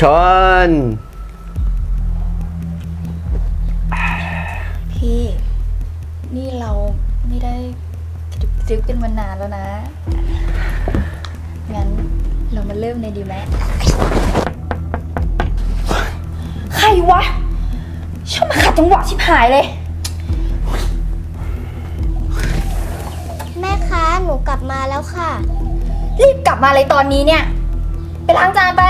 ชน พี่ นี่เราไม่ได้กระดึบกระดึบกันมานานแล้วนะ งั้นเรามาเริ่มเลยดีไหมใครวะชอบมาขัดจังหวะชิบหายเลย แม่คะ หนูกลับมาแล้วค่ะ รีบกลับมาเลยตอนนี้เนี่ย ไปล้างจานไป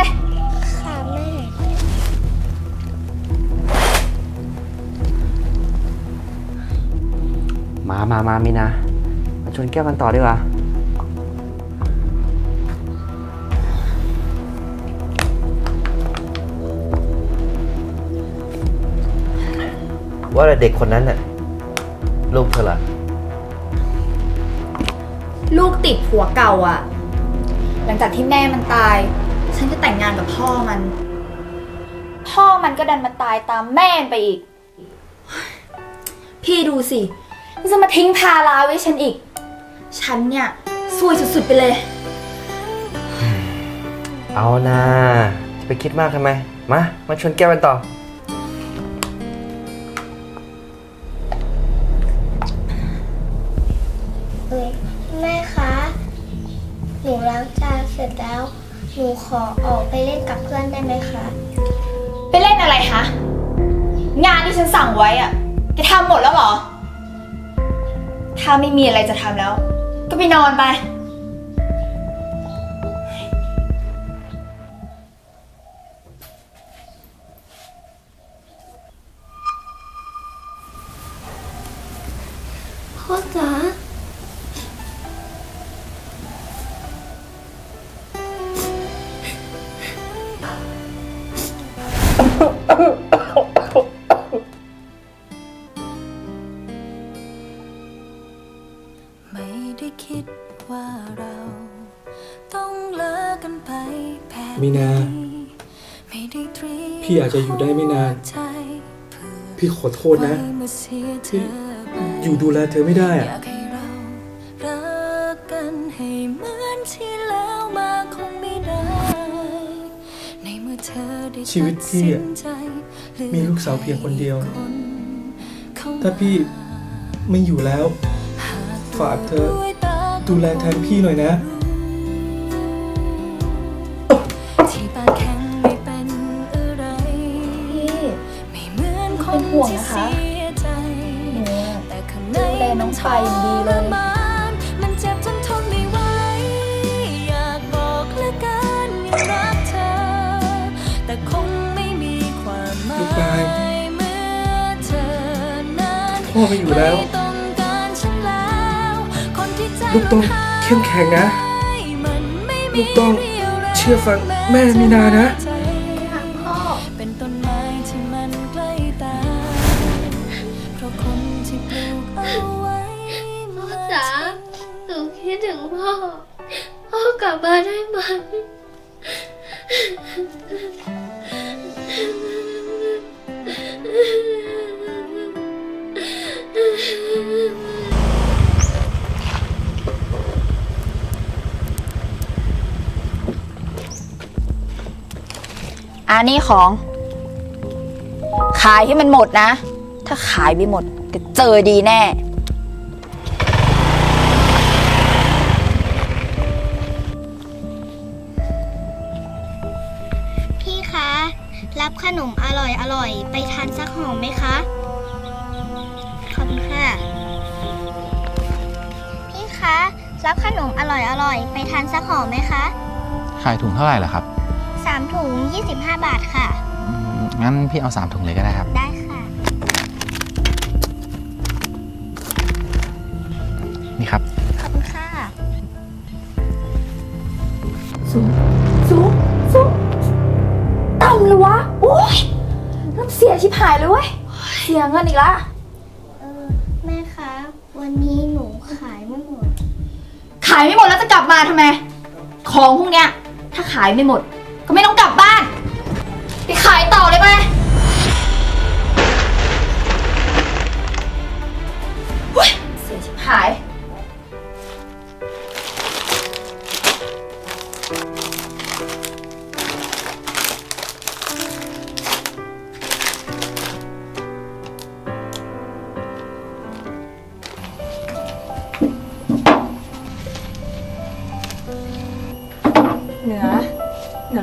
มามามามีนามาชนแก้วกันต่อดีกว่าว่าแต่เด็กคนนั้นน่ะลูกเธอล่ะลูกติดผัวเก่าอะหลังจากที่แม่มันตาย ฉันก็แต่งงานกับพ่อมัน พ่อมันก็ดันมาตายตามแม่มันไปอีก พี่ดูสิ มันจะมาทิ้งภาราไว้ฉันอีก ฉันเนี่ยซวยสุดๆไปเลย เอานะจะไปคิดมากทำไม มา มาชนแก้วกันต่อ เอ้ยแม่คะ หนูล้างจานเสร็จแล้ว หนูขอออกไปเล่นกับเพื่อนได้ไหมคะ ไปเล่นอะไรคะ งานที่ฉันสั่งไว้อะแกทำหมดแล้วเหรอ ถ้าไม่มีอะไรจะทำแล้ว ก็ไปนอนไป พ่อจ๋า พี่อาจจะอยู่ได้ไม่นานใจเพื่อพี่ขอโทษนะไว้เมื่อเสียเธอไปอยู่ดูแลเธอไม่ได้ออะยากให้เรารักกันให้เหมือนที่แล้วมาคงไม่ได้ในเมื่อเธอได้ชีวิตพี่อะตัดสินใจเลือกมีลูกสาวเพียงคนเดียวคนเข้มถ้าพี่ไม่อยู่แล้ว ฝากเธอด้วยตาดูแลแทนพี่หน่อยนะ ห่วงที่นะคะเสียใจหนูอะแต่ข้างในดูแลน้องปายอย่างดีเลยมันทรมานมันเจ็บจนทนไม่ไหวอยากบอกเหลือเกินยังรักเธอแต่คงไม่มีความหมาลูกปายยเมื่อเธอนั้นพ่อไม่อยู่แล้วไม่ต้องการฉันแล้วคนที่ใจลูกต้องมันหายเข้มแข็งนะมันไม่มีลูกต้องเรี่ยวแรงเชื่อฟังแม่มีนานะ พ่อพ่อกลับมาได้ไหมอันนี้ของ ขายให้มันหมดนะ ถ้าขายไม่หมดก็เจอดีแน่ รับขนมอร่อยอร่อยๆไปทานสักห่อไหมคะ ขอบคุณค่ะ พี่คะ รับขนมอร่อยอร่อยๆไปทานสักห่อไหมคะขายถุงเท่าไหร่ล่ะครับสามถุง25 บาทค่ะ อืมงั้นพี่เอาสามถุงเลยก็ได้ครับ ได้ น้ำเสียชิบหายเลยเว้ยเสียเงินอีกละ เออแม่คะ วันนี้หนูขายไม่หมด ขายไม่หมดแล้วจะกลับมาทำไม ของพวกเนี้ย ถ้าขายไม่หมด ก็ไม่ต้องกลับบ้าน ไปขายต่อเลยไป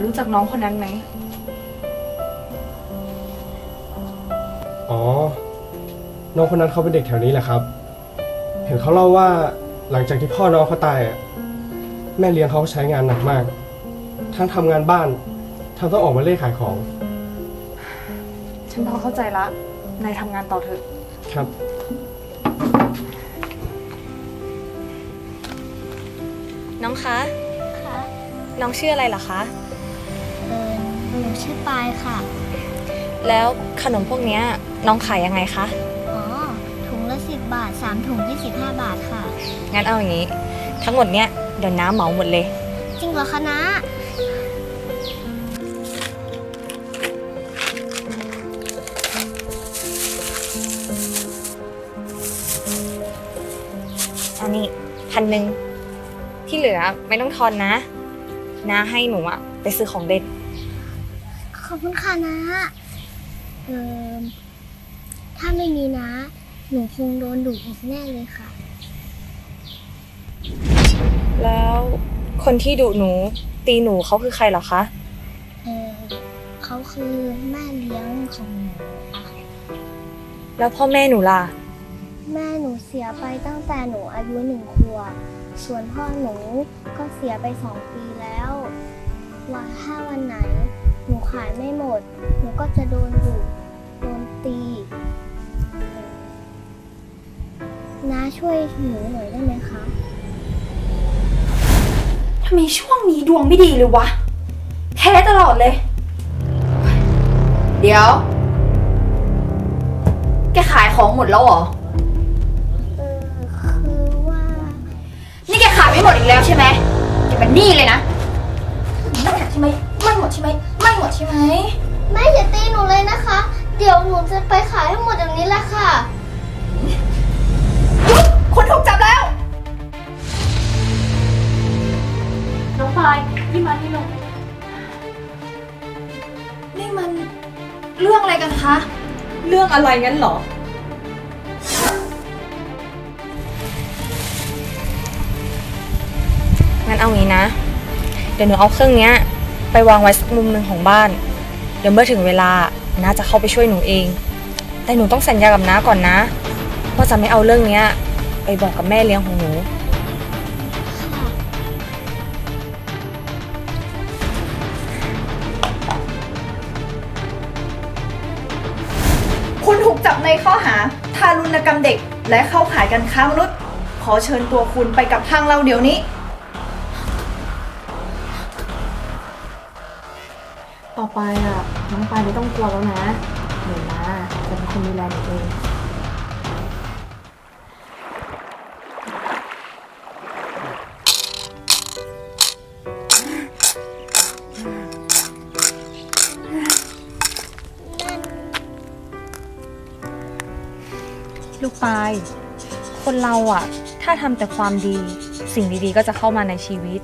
รู้จักน้องคนนั้นไหม อ๋อ น้องคนนั้นเขาเป็นเด็กแถวนี้แหละครับ เห็นเขาเล่าว่าหลังจากที่พ่อน้องเขาตายอะแม่เลี้ยงเขาใช้งานหนักมาก ทั้งทำงานบ้าน ทั้งต้องออกมาเล่ขายของ ฉันพอเข้าใจละ นายทำงานต่อเถอะ ครับ น้องคะค่ะน้องชื่ออะไรเหรอคะเออหนู ชื่อปายค่ะ แล้วขนมพวกเนี้ยน้องขายยังไงคะ อ๋อ ถุงละสิบบาทสามถุงยี่สิบห้าบาทค่ะ งั้นเอาอย่างนี้ ทั้งหมดเนี้ยเดี๋ยวน้าเหมาหมดเลย จริงเหรอคะนะ อันนี้พันหนึ่งที่เหลือไม่ต้องทอนนะ น้าให้หนูอะไปซื้อของเล่นข อบคุณค่ะนะเออถ้าไม่มีนะ หนูคงโดนดุอีกแน่เลยค่ะ แล้วคนที่ดุหนูตีหนูเขาคือใครเหรอคะ เออเขาคือแม่เลี้ยงของหนูค่ะแล้วพ่อแม่หนูล่ะ แม่หนูเสียไปตั้งแต่หนูอายุหนึ่งขวบ ส่วนพ่อหนูก็เสียไปสองปีแล้วว่าถ้าวันไหน ก็จะโดนดุโดนตีเอ่อน้าช่วยหนูหน่อยได้ไหมคะ ทำไมช่วงนี้ดวงไม่ดีเลยวะ แพ้ตลอดเลย เดี๋ยว แกขายของหมดแล้วเหรอ เออ คือว่า นี่แกขายไม่หมดอีกแล้วใช่ไหมแกเป็นหนี้เลยนะ ไม่หมดใช่ไหม ไม่หมดใช่ไหม ไม่หมดใช่ไหม แม่อย่าตีหนูเลยนะคะ เดี๋ยวหนูจะไปขายให้หมดอย่างนี้แหละค่ะ คุณถูกจับแล้ว น้องปายพี่มาที่ลงนี่มันเรื่องอะไรกันคะ เรื่องอะไรงั้นเหรอ งั้นเอางี้นะ เดี๋ยวหนูเอาเครื่องเนี้ย ไปวางไว้สักมุมหนึ่งของบ้าน เดี๋ยวเมื่อถึงเวลาน้าจะเข้าไปช่วยหนูเอง แต่หนูต้องสัญญากับน้าก่อนนะว่าจะไม่เอาเรื่องเนี้ย ไปบอกกับแม่เลี้ยงของหนู คุณถูกจับในข้อหา ทารุณกรรมเด็ก และเข้าข่ายการค้ามนุษย์ ขอเชิญตัวคุณไปกับทางเราเดี๋ยวนี้ ต่อไปอะน้องปายไม่ต้องกลัวแล้วนะเดี๋ยนะจะเป็นคนดูแลหนูเองลูกปลาย คนเราอะถ้าทำแต่ความดี สิ่งดีๆก็จะเข้ามาในชีวิต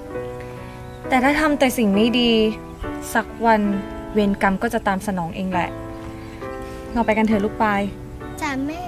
แต่ถ้าทำแต่สิ่งไม่ดี สักวันเวรกรรมก็จะตามสนองเองแหละ เราไปกันเถอะลูกปาย จ้าแม่